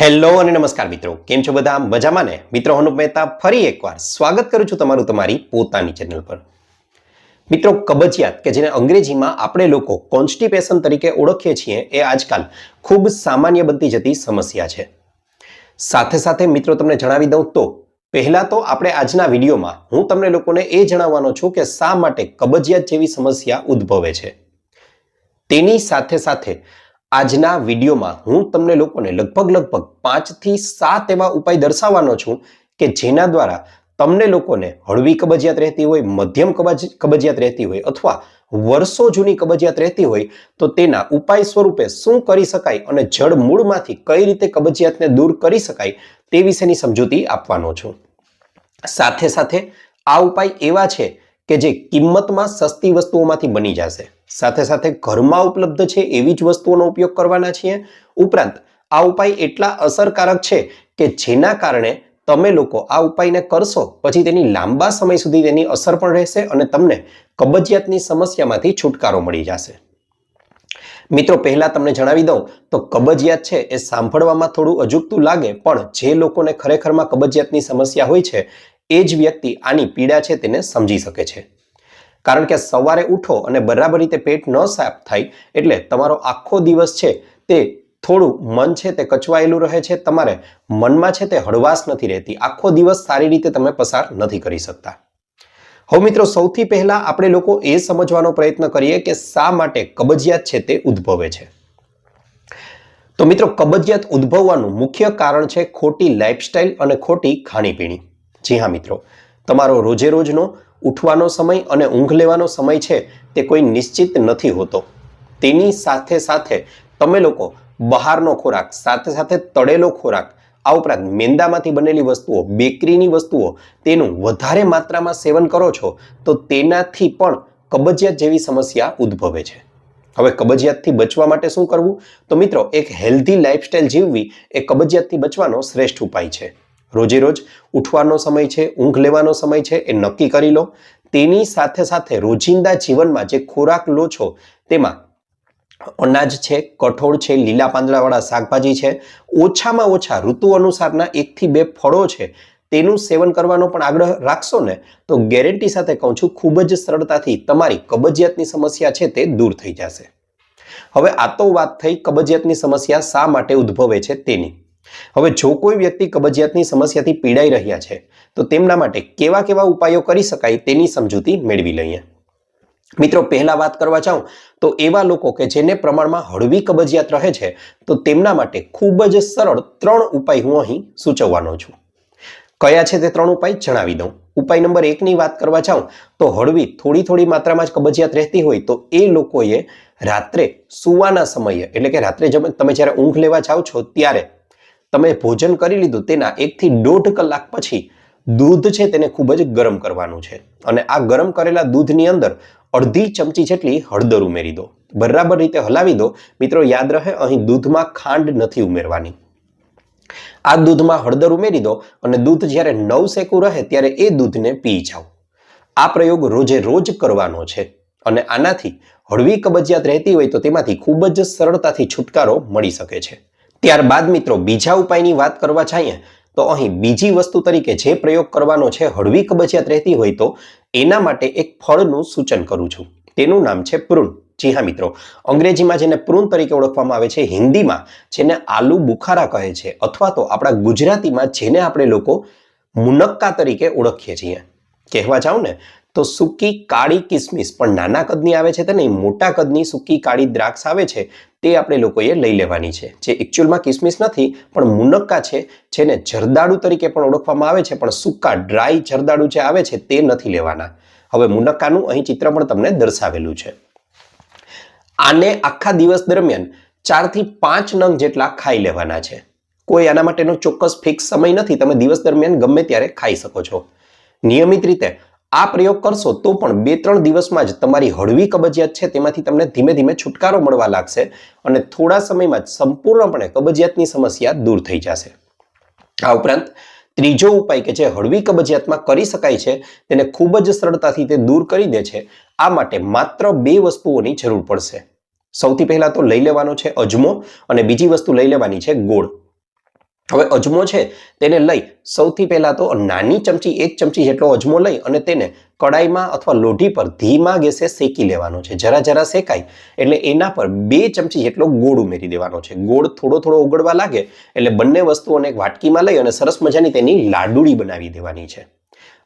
Hello અને નમસ્કાર મિત્રો. કેમ છો બધા? મજામાં ને? મિત્રો હનુપ મહેતા ફરી એકવાર સ્વાગત કરું છું તમારું તમારી પોતાની ચેનલ પર. મિત્રો, કબજિયાત કે જેને અંગ્રેજીમાં આપણે લોકો કોન્સ્ટિપેશન તરીકે ઓળખીએ છીએ, એ આજકાલ ખૂબ સામાન્ય બનતી જતી સમસ્યા છે. સાથે સાથે મિત્રો, તમને જણાવી દઉં તો, પહેલાં તો આપણે આજના વિડીયોમાં હું તમને લોકોને એ જણાવવાનો છું કે શા માટે કબજિયાત જેવી સમસ્યા ઉદ્ભવે છે. તેની સાથે સાથે આજના વિડીયોમાં હું તમને લોકોને લગભગ લગભગ પાંચથી સાત એવા ઉપાય દર્શાવવાનો છું કે જેના દ્વારા તમને લોકોને હળવી કબજિયાત રહેતી હોય, મધ્યમ કબજ, કબજિયાત રહેતી હોય અથવા વર્ષો જૂની કબજિયાત રહેતી હોય, તો તેના ઉપાય સ્વરૂપે શું કરી શકાય અને જડ મૂળમાંથી કઈ રીતે કબજિયાતને દૂર કરી શકાય તે વિશેની સમજૂતી આપવાનો છું. સાથે સાથે આ ઉપાય એવા છે કે જે કિંમતમાં સસ્તી વસ્તુઓમાંથી બની જશે. સાથે સાથે ઘરમાં ઉપલબ્ધ છે એવી જ વસ્તુઓનો ઉપયોગ કરવાના છીએ. ઉપરાંત, આ ઉપાય એટલા અસરકારક છે કે જેના કારણે તમે લોકો આ ઉપાયને કરશો, પછી તેની લાંબા સમય સુધી તેની અસર પણ રહેશે અને તમને કબજિયાતની સમસ્યામાંથી છુટકારો મળી જશે. મિત્રો, પહેલા તમને જણાવી દઉં, તો કબજિયાત છે એ સાંભળવામાં થોડું અજુગતું લાગે, પણ જે લોકોને ખરેખરમાં કબજિયાતની સમસ્યા હોય છે, એ જ વ્યક્તિ આની પીડા છે તેને સમજી શકે છે. કારણ કે સવારે ઉઠો અને બરાબર રીતે પેટ ન સાફ થાય એટલે તમારો આખો દિવસ છે તે થોડું મન છે તે કચવાયેલું રહે છે, તમારે મનમાં છે તે હળવાશ નથી રહેતી. આખો દિવસ સારી રીતે તમે પસાર નથી કરી શકતા. હવે મિત્રો, સૌથી પહેલા આપણે લોકો એ સમજવાનો પ્રયત્ન કરીએ કે શા માટે કબજિયાત છે તે ઉદ્ભવે છે. તો મિત્રો, કબજિયાત ઉદ્ભવવાનું મુખ્ય કારણ છે ખોટી લાઇફસ્ટાઇલ અને ખોટી ખાણીપીણી. જી હા મિત્રો, તમારો રોજે રોજનો ઉઠવાનો સમય અને ઊંઘ લેવાનો સમય છે તે કોઈ નિશ્ચિત નથી હોતો. તેની સાથે સાથે તમે લોકો બહારનો ખોરાક, સાથે સાથે તળેલો ખોરાક, આ ઉપરાંત મેંદામાંથી બનેલી વસ્તુઓ, બેકરીની વસ્તુઓ, તેનું વધારે માત્રામાં સેવન કરો છો, તો તેનાથી પણ કબજિયાત જેવી સમસ્યા ઉદ્ભવે છે. હવે કબજિયાતથી બચવા માટે શું કરવું? તો મિત્રો, એક હેલ્ધી લાઇફસ્ટાઇલ જીવવી એ કબજિયાતથી બચવાનો શ્રેષ્ઠ ઉપાય છે. રોજે રોજ ઉઠવાનો સમય છે, ઊંઘ લેવાનો સમય છે, એ નક્કી કરી લો. તેની સાથે સાથે રોજિંદા જીવનમાં જે ખોરાક લો છો, તેમાં અનાજ છે, કઠોળ છે, લીલા પાંદડાવાળા શાકભાજી છે, ઓછામાં ઓછા ઋતુ અનુસારના એકથી બે ફળો છે, તેનું સેવન કરવાનો પણ આગ્રહ રાખશો ને, તો ગેરંટી સાથે કહું છું, ખૂબ જ સરળતાથી તમારી કબજિયાતની સમસ્યા છે તે દૂર થઈ જશે. હવે આ તો વાત થઈ કબજિયાતની સમસ્યા શા માટે ઉદ્ભવે છે તેની. હવે જો કોઈ વ્યક્તિ કબજિયાતની સમસ્યાથી પીડાઈ રહ્યા છે, તો તેમના માટે કેવા કેવા ઉપાયો કરી શકાય તેની સમજૂતી મેળવી લઈએ. મિત્રો, પહેલા વાત કરવા જાઉં તો એવા લોકો કે જેને પ્રમાણમાં હળવી કબજિયાત રહે છે, તો તેમના માટે ખૂબ જ સરળ ત્રણ ઉપાય હું અહીં સૂચવવાનો છું. કયા છે તે ત્રણ ઉપાય? જણાવી દઉં. ઉપાય નંબર એકની વાત કરવા જાઉં તો હળવી, થોડી થોડી માત્રામાં જ કબજિયાત રહેતી હોય તો એ લોકોએ રાત્રે સુવાના સમયે, એટલે કે રાત્રે તમે જ્યારે ઊંઘ લેવા જાઓ છો ત્યારે તમે ભોજન કરી લીધું તેના એકથી દોઢ કલાક પછી દૂધ છે તેને ખૂબ જ ગરમ કરવાનું છે. અને આ ગરમ કરેલા દૂધની અંદર અડધી ચમચી જેટલી હળદર ઉમેરી દો. બરાબર રીતે હલાવી દો. મિત્રો, યાદ રહે, અહીં દૂધમાં ખાંડ નથી ઉમેરવાની. આ દૂધમાં હળદર ઉમેરી દો અને દૂધ જ્યારે નવ સેકું રહે ત્યારે એ દૂધને પી જાઓ. આ પ્રયોગ રોજે રોજ કરવાનો છે. અને આનાથી હળવી કબજિયાત રહેતી હોય તો તેમાંથી ખૂબ જ સરળતાથી છુટકારો મળી શકે છે. ત્યારબાદ મિત્રો બીજા ઉપાયની વાત કરવા જઈએ, તો અહીં બીજી વસ્તુ તરીકે જે પ્રયોગ કરવાનો છે, હળવી કબજિયાત રહેતી હોય તો એના માટે એક ફળનું સૂચન કરું છું. તેનું નામ છે પ્રૂન જી હા મિત્રો, અંગ્રેજીમાં જેને પ્રૂન તરીકે ઓળખવામાં આવે છે, હિન્દીમાં જેને આલુ બુખારા કહે છે, અથવા તો આપણા ગુજરાતીમાં જેને આપણે લોકો મુનક્કા તરીકે ઓળખીએ છીએ. કહેવા જાઉં ને તો સૂકી કાળી કિસમિસ, પણ નાના કદની આવે છે તે નહીં મોટા કદની સૂકી કાળી દ્રાક્ષ આવે છે, તે આપણે લોકોએ લઈ લેવાની છે. જે એકચ્યુઅલમાં કિસમિસ નથી, પણ મુનક્કા છે, જેને જરદાળુ તરીકે પણ ઓળખવામાં આવે છે, પણ સૂકા ડ્રાય જરદાળુ જે આવે છે તે નથી લેવાના. હવે મુનક્કાનું અહીં ચિત્ર પણ તમને દર્શાવેલું છે. આને આખા દિવસ દરમિયાન ચારથી પાંચ નંગ જેટલા ખાઈ લેવાના છે. કોઈ આના માટેનો ચોક્કસ ફિક્સ સમય નથી, તમે દિવસ દરમિયાન ગમે ત્યારે ખાઈ શકો છો. નિયમિત રીતે આ પ્રયોગ કરશો તો પણ બે ત્રણ દિવસમાં જ તમારી હળવી કબજિયાત છે, તેમાંથી તમને ધીમે ધીમે છુટકારો મળવા લાગશે અને થોડા સમયમાં જ સંપૂર્ણપણે કબજિયાતની સમસ્યા દૂર થઈ જશે. આ ઉપરાંત, ત્રીજો ઉપાય કે જે હળવી કબજિયાતમાં કરી શકાય છે, તેને ખૂબ જ સરળતાથી તે દૂર કરી દે છે, આ માટે માત્ર બે વસ્તુઓની જરૂર પડશે. સૌથી પહેલા તો લઈ લેવાનો છે અજમો અને બીજી વસ્તુ લઈ લેવાની છે ગોળ. હવે અજમો છે તેને લઈ સૌથી પહેલાં તો નાની ચમચી, એક ચમચી જેટલો અજમો લઈ અને તેને કડાઈમાં અથવા લોઢી પર ધીમા ગેસે શેકી લેવાનો છે. જરા જરા શેકાય એટલે એના પર બે ચમચી જેટલો ગોળ ઉમેરી દેવાનો છે. ગોળ થોડો થોડો ઉગળવા લાગે એટલે બંને વસ્તુઓને એક વાટકીમાં લઈ અને સરસ મજાની તેની લાડુળી બનાવી દેવાની છે.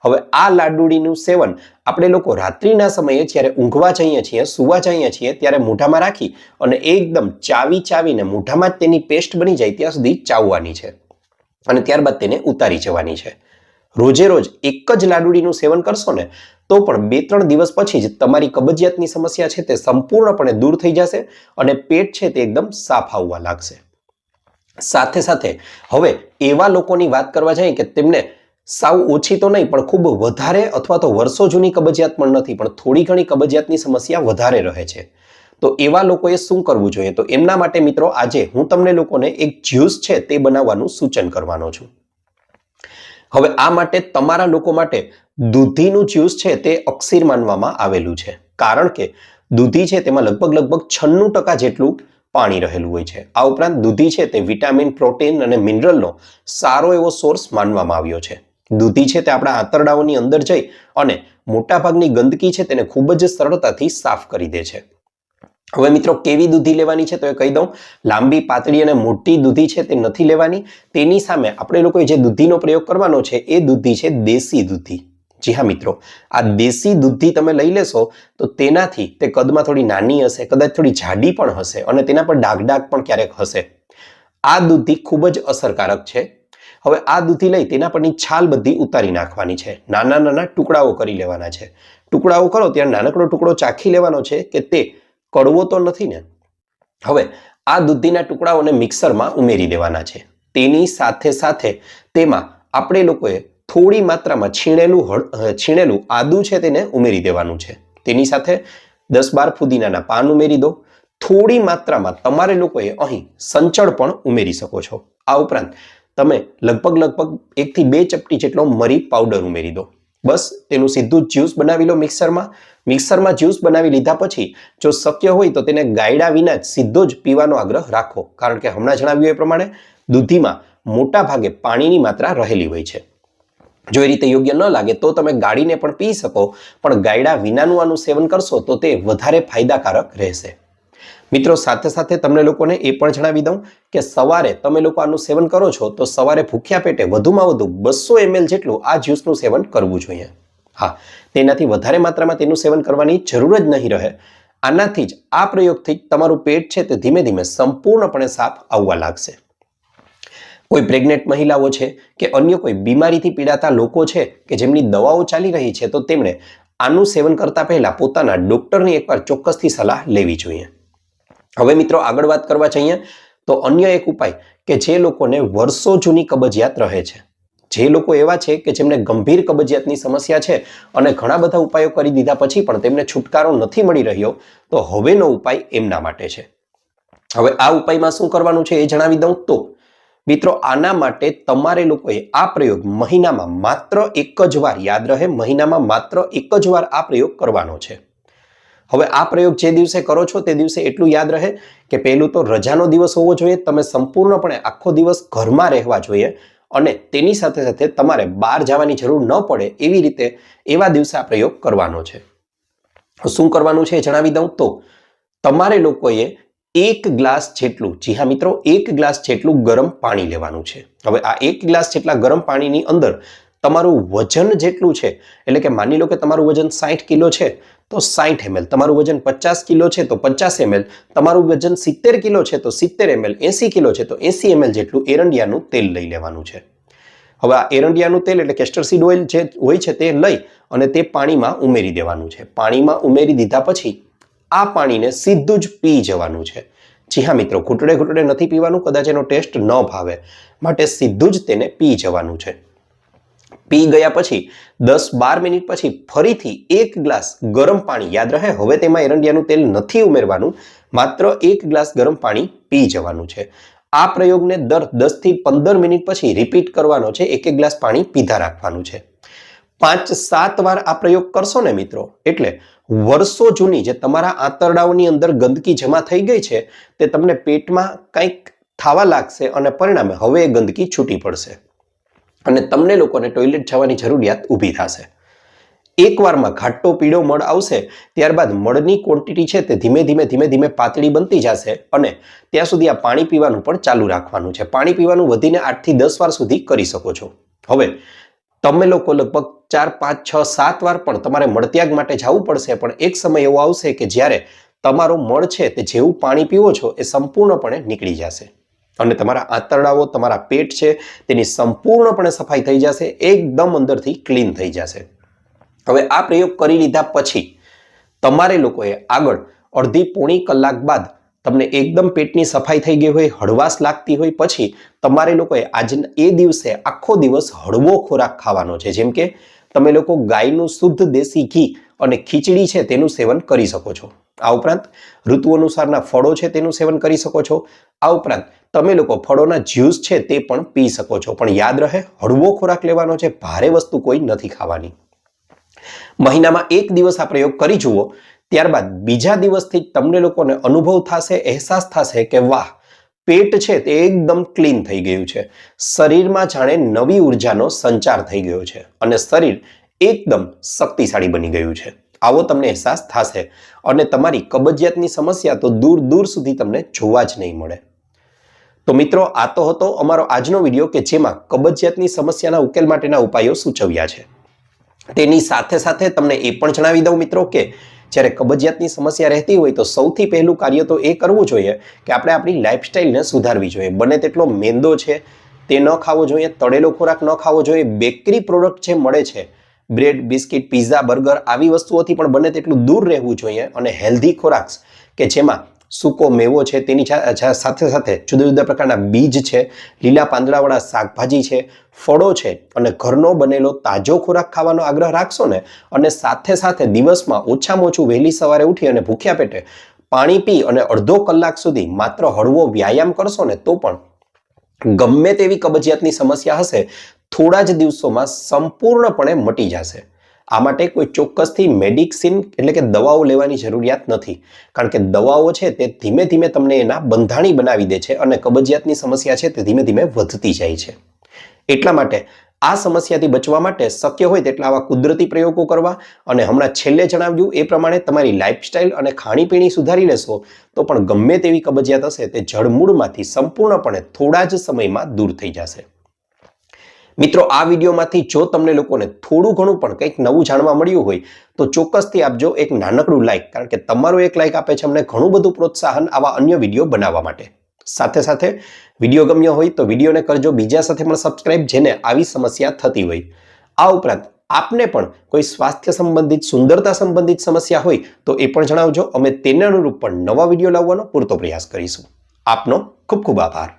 હવે આ લાડુડીનું સેવન આપણે લોકો રાત્રિના સમયે જ્યારે ઊંઘવા જઈએ છીએ, સુવા જઈએ છીએ, ત્યારે મોઢામાં રાખી અને એકદમ ચાવી ચાવીને મોઢામાં જ તેની પેસ્ટ બની જાય ત્યાં સુધી ચાવવાની છે. અને ત્યારબાદ તેને ઉતારી જવાની છે. રોજે રોજ એક જ લાડુડીનું સેવન કરશો ને, તો પણ બે ત્રણ દિવસ પછી જ તમારી કબજિયાતની સમસ્યા છે તે સંપૂર્ણપણે દૂર થઈ જશે અને પેટ છે તે એકદમ સાફ આવવા લાગશે. સાથે સાથે હવે એવા લોકોની વાત કરવા જઈએ કે તેમને સાવ ઓછી તો નહીં, પણ ખૂબ વધારે અથવા તો વર્ષો જૂની કબજિયાત પણ નથી, પણ થોડી ઘણી કબજિયાતની સમસ્યા વધારે રહે છે. તો એવા લોકોએ શું કરવું જોઈએ? તો એમના માટે મિત્રો, આજે હું તમને લોકોને એક જ્યુસ છે તે બનાવવાનું સૂચન કરવાનો છું. હવે આ માટે તમારા લોકો માટે દૂધીનું જ્યુસ છે તે અક્ષીર માનવામાં આવેલું છે. કારણ કે દૂધી છે તેમાં લગભગ લગભગ છન્નું ટકા જેટલું પાણી રહેલું હોય છે. આ ઉપરાંત દૂધી છે તે વિટામિન, પ્રોટીન અને મિનરલનો સારો એવો સોર્સ માનવામાં આવ્યો છે. દૂધી છે તે આપણા આંતરડાઓની અંદર જઈ અને મોટાભાગની ગંદકી છે તેને ખૂબ જ સરળતાથી સાફ કરી દે છે. હવે મિત્રો, કેવી દૂધી લેવાની છે તો એ કહી દઉં. લાંબી, પાતળી અને મોટી દૂધી છે તે નથી લેવાની. તેની સામે આપણે લોકોએ જે દૂધીનો પ્રયોગ કરવાનો છે એ દૂધી છે દેશી દૂધી. જી હા મિત્રો, આ દેશી દૂધી તમે લઈ લેશો તો તેનાથી તે કદમાં થોડી નાની હશે, કદાચ થોડી જાડી પણ હશે અને તેના પર ડાઘ ડાઘ પણ ક્યારેક હશે. આ દૂધી ખૂબ જ અસરકારક છે. હવે આ દૂધી લઈ તેના પરની છાલ બધી ઉતારી નાખવાની છે. નાના નાના ટુકડાઓ કરી લેવાના છે. ટુકડાઓ કરો ત્યારે નાનકડો ટુકડો ચાખી લેવાનો છે કે તે કડવો તો નથી ને? હવે આ દૂધીના ટુકડાઓને મિક્સરમાં ઉમેરી દેવાના છે. તેની સાથે સાથે તેમાં આપણે લોકોએ થોડી માત્રામાં છીણેલું હળ છીણેલું આદુ છે તેને ઉમેરી દેવાનું છે. તેની સાથે દસ બાર ફુદીનાના પાન ઉમેરી દો. થોડી માત્રામાં તમારે લોકોએ અહીં સંચળ પણ ઉમેરી શકો છો. આ ઉપરાંત તમે લગભગ લગભગ એકથી બે ચપટી જેટલો મરી પાવડર ઉમેરી દો. બસ, તેનું સીધું જ્યુસ બનાવી લો મિક્સરમાં મિક્સરમાં જ્યુસ બનાવી લીધા પછી જો શક્ય હોય તો તેને ગાયડા વિના જ સીધો જ પીવાનો આગ્રહ રાખો. કારણ કે હમણાં જણાવ્યું એ પ્રમાણે દૂધીમાં મોટા ભાગે પાણીની માત્રા રહેલી હોય છે. જો એ રીતે યોગ્ય ન લાગે તો તમે ગાળીને પણ પી શકો, પણ ગાયડા વિનાનું આનું સેવન કરશો તો તે વધારે ફાયદાકારક રહેશે. મિત્રો, સાથે સાથે તમને લોકોને એ પણ જણાવી દઉં કે સવારે તમે લોકો આનું સેવન કરો છો, તો સવારે ભૂખ્યા પેટે વધુમાં વધુ બસો એમએલ જેટલું આ જ્યુસનું સેવન કરવું જોઈએ. હા, તેનાથી વધારે માત્રામાં તેનું સેવન કરવાની જરૂર જ નહીં રહે. આનાથી જ આ પ્રયોગથી તમારું પેટ છે તે ધીમે ધીમે સંપૂર્ણપણે સાફ આવવા લાગશે. કોઈ પ્રેગ્નેન્ટ મહિલાઓ છે કે અન્ય કોઈ બીમારીથી પીડાતા લોકો છે કે જેમની દવાઓ ચાલી રહી છે, તો તેમણે આનું સેવન કરતા પહેલા પોતાના ડોક્ટરની એકવાર ચોક્કસથી સલાહ લેવી જોઈએ. હવે મિત્રો આગળ વાત કરવા જઈએ, તો અન્ય એક ઉપાય કે જે લોકોને વર્ષો જૂની કબજિયાત રહે છે. જે લોકો એવા છે કે જેમને ગંભીર કબજિયાતની સમસ્યા છે અને ઘણા બધા ઉપાયો કરી દીધા પછી પણ તેમને છુટકારો નથી મળી રહ્યો, તો હવેનો ઉપાય એમના માટે છે. હવે આ ઉપાયમાં શું કરવાનું છે એ જણાવી દઉં તો, મિત્રો આના માટે તમારે લોકોએ આ પ્રયોગ મહિનામાં માત્ર એક જ વાર યાદ રહે, મહિનામાં માત્ર એક જ વાર આ પ્રયોગ કરવાનો છે. હવે આ પ્રયોગ જે દિવસે કરો છો તે દિવસે એટલું યાદ રહે કે પહેલું તો રજાનો દિવસ હોવો જોઈએ, તમે સંપૂર્ણપણે આખો દિવસ ઘરમાં રહેવા જોઈએ અને તેની સાથે સાથે તમારે બહાર જવાની જરૂર ન પડે એવી રીતે એવા દિવસે આ પ્રયોગ કરવાનો છે. શું કરવાનું છે જણાવી દઉં તો, તમારે લોકોએ એક ગ્લાસ જેટલું, જી હા મિત્રો, એક ગ્લાસ જેટલું ગરમ પાણી લેવાનું છે. હવે આ એક ગ્લાસ જેટલા ગરમ પાણીની અંદર તમારું વજન જેટલું છે, એટલે કે માની લો કે તમારું વજન સાઠ કિલો છે, તો સાઠ એમએલ. તમારું વજન પચાસ કિલો છે, તો પચાસ એમએલ. તમારું વજન સિત્તેર કિલો છે, તો સિત્તેર એમએલ. એસી કિલો છે, તો એસી એમએલ જેટલું એરંડિયાનું તેલ લઈ લેવાનું છે. હવે આ એરંડિયાનું તેલ એટલે કેસ્ટર સીડ ઓઇલ જે હોય છે તે લઈ અને તે પાણીમાં ઉમેરી દેવાનું છે. પાણીમાં ઉમેરી દીધા પછી આ પાણીને સીધું જ પી જવાનું છે. જી હા મિત્રો, ઘૂંટડે ઘૂંટડે નથી પીવાનું, કદાચ એનો ટેસ્ટ ન ભાવે. માટે સીધું જ તેને પી જવાનું છે. પી ગયા પછી, દસ બાર મિનિટ પછી ફરીથી એક ગ્લાસ ગરમ પાણી, યાદ રહે, હવે તેમાં એરંડિયાનું તેલ નથી ઉમેરવાનું, માત્ર એક ગ્લાસ ગરમ પાણી પી જવાનું છે. આ પ્રયોગને દર દસથી પંદર મિનિટ પછી રિપીટ કરવાનો છે, એક એક ગ્લાસ પાણી પીધા રાખવાનું છે. પાંચ સાત વાર આ પ્રયોગ કરશો ને મિત્રો, એટલે વર્ષો જૂની જે તમારા આંતરડાઓની અંદર ગંદકી જમા થઈ ગઈ છે, તે તમને પેટમાં કંઈક થવા લાગશે અને પરિણામે હવે એ ગંદકી છૂટી પડશે. અને તમને લોકોને ટોયલેટ જવાની જરૂરિયાત ઊભી થશે. એકવારમાં ઘાટો પીળો મળ આવશે, ત્યારબાદ મળની ક્વોન્ટિટી છે તે ધીમે ધીમે ધીમે ધીમે પાતળી બનતી જશે અને ત્યાં સુધી આ પાણી પીવાનું પણ ચાલુ રાખવાનું છે. પાણી પીવાનું વધીને આઠથી દસ વાર સુધી કરી શકો છો. હવે, તમે લોકો લગભગ ચાર, પાંચ, છ, સાત વાર પણ તમારે મળત્યાગ માટે જવું પડશે, પણ એક સમય એવો આવશે કે જ્યારે તમારો મળ છે તે જેવું પાણી પીવો છો, એ સંપૂર્ણપણે નીકળી જશે. અને તમારા આંતરડાઓ, તમારા પેટ છે, તેની સંપૂર્ણપણે સફાઈ થઈ જશે, એકદમ અંદરથી ક્લીન થઈ જશે. હવે આ પ્રયોગ કરી લીધા પછી તમારે લોકોએ આગળ અડધી પોણી કલાક બાદ તમને એકદમ પેટની સફાઈ થઈ ગઈ હોય, હળવાશ લાગતી હોય, પછી તમારે લોકોએ આજના, એ દિવસે આખો દિવસ હળવો ખોરાક ખાવાનો છે. જેમ કે તમે લોકો ગાયનું શુદ્ધ દેશી ઘી અને ખીચડી છે તેનું સેવન કરી શકો છો. આ ઉપરાંત ઋતુ અનુસારના ફળો છે તેનું સેવન કરી શકો છો. આ ઉપરાંત તમે લોકો ફળોના જ્યુસ છે તે પણ પી શકો છો. પણ યાદ રહે, હળવો ખોરાક લેવાનો છે, ભારે વસ્તુ કોઈ નથી ખાવાની. મહિનામાં એક દિવસ આ પ્રયોગ કરી જુઓ, ત્યારબાદ બીજા દિવસથી તમને લોકોને અનુભવ થશે, અહેસાસ થશે કે વાહ, પેટ છે તે એકદમ ક્લીન થઈ ગયું છે. શરીરમાં જાણે નવી ઉર્જાનો સંચાર થઈ ગયો છે અને શરીર એકદમ શક્તિશાળી બની ગયું છે. આવો તમને અહેસાસ થશે અને તમારી કબજિયાતની સમસ્યા તો દૂર દૂર સુધી તમને જોવા જ નહીં મળે. તો મિત્રો, આ તો હતો અમારો આજનો વીડિયો કે જેમાં કબજિયાતની સમસ્યાના ઉકેલ માટેના ઉપાયો સૂચવ્યા છે. તેની સાથે સાથે તમને એ પણ જણાવી દઉં મિત્રો કે, જ્યારે કબજિયાતની સમસ્યા રહેતી હોય તો સૌથી પહેલું કાર્ય તો એ કરવું જોઈએ કે આપણે આપણી લાઇફસ્ટાઈલને સુધારવી જોઈએ. બને તેટલો મેંદો છે, તે ન ખાવો જોઈએ, તળેલો ખોરાક ન ખાવો જોઈએ, બેકરી પ્રોડક્ટ જે મળે છે, બ્રેડ, બિસ્કિટ, પીઝા, બર્ગર, આવી વસ્તુઓથી પણ બને તેટલું દૂર રહેવું જોઈએ અને હેલ્ધી ખોરાક કે જેમાં સૂકો મેવો છે, તેની સાથે સાથે જુદા જુદા પ્રકારના બીજ છે, લીલા પાંદડાવાળા શાકભાજી છે, ફળો છે અને ઘરનો બનેલો તાજો ખોરાક ખાવાનો આગ્રહ રાખશો ને? અને સાથે સાથે દિવસમાં ઓછામાં ઓછું વહેલી સવારે ઉઠી અને ભૂખ્યા પેટે પાણી પી અને અડધો કલાક સુધી માત્ર હળવો વ્યાયામ કરશો ને, તો પણ ગમે તેવી કબજિયાતની સમસ્યા હશે, થોડા જ દિવસોમાં સંપૂર્ણપણે મટી જશે. આ માટે કોઈ ચોક્કસથી મેડિસિન એટલે કે દવાઓ લેવાની જરૂરિયાત નથી. કારણ કે દવાઓ છે તે ધીમે ધીમે તમને એના બંધાણી બનાવી દે છે અને કબજિયાતની સમસ્યા છે તે ધીમે ધીમે વધતી જાય છે. એટલા માટે આ સમસ્યાથી બચવા માટે શક્ય હોય તેટલા આવા કુદરતી પ્રયોગો કરવા અને હમણાં છેલ્લે જણાવ્યું એ પ્રમાણે તમારી લાઇફસ્ટાઇલ અને ખાણીપીણી સુધારી લેશો તો પણ ગમે તેવી કબજિયાત હશે તે જળમૂળમાંથી સંપૂર્ણપણે થોડા જ સમયમાં દૂર થઈ જશે. મિત્રો, આ વિડીયોમાંથી જો તમને લોકોને થોડું ઘણું પણ કંઈક નવું જાણવા મળ્યું હોય, તો ચોક્કસથી આપજો એક નાનકડું લાઇક કારણ કે તમારો એક લાઇક આપે છે અમને ઘણું બધું પ્રોત્સાહન આવા અન્ય વીડિયો બનાવવા માટે. સાથે સાથે વીડિયો ગમ્યો હોય તો વિડીયોને કરજો, બીજા સાથે પણ સબસ્ક્રાઇબ જેને આવી સમસ્યા થતી હોય. આ ઉપરાંત આપને પણ કોઈ સ્વાસ્થ્ય સંબંધિત, સુંદરતા સંબંધિત સમસ્યા હોય તો એ પણ જણાવજો. અમે તેને અનુરૂપ પણ નવા વીડિયો લાવવાનો પૂરતો પ્રયાસ કરીશું. આપનો ખૂબ ખૂબ આભાર.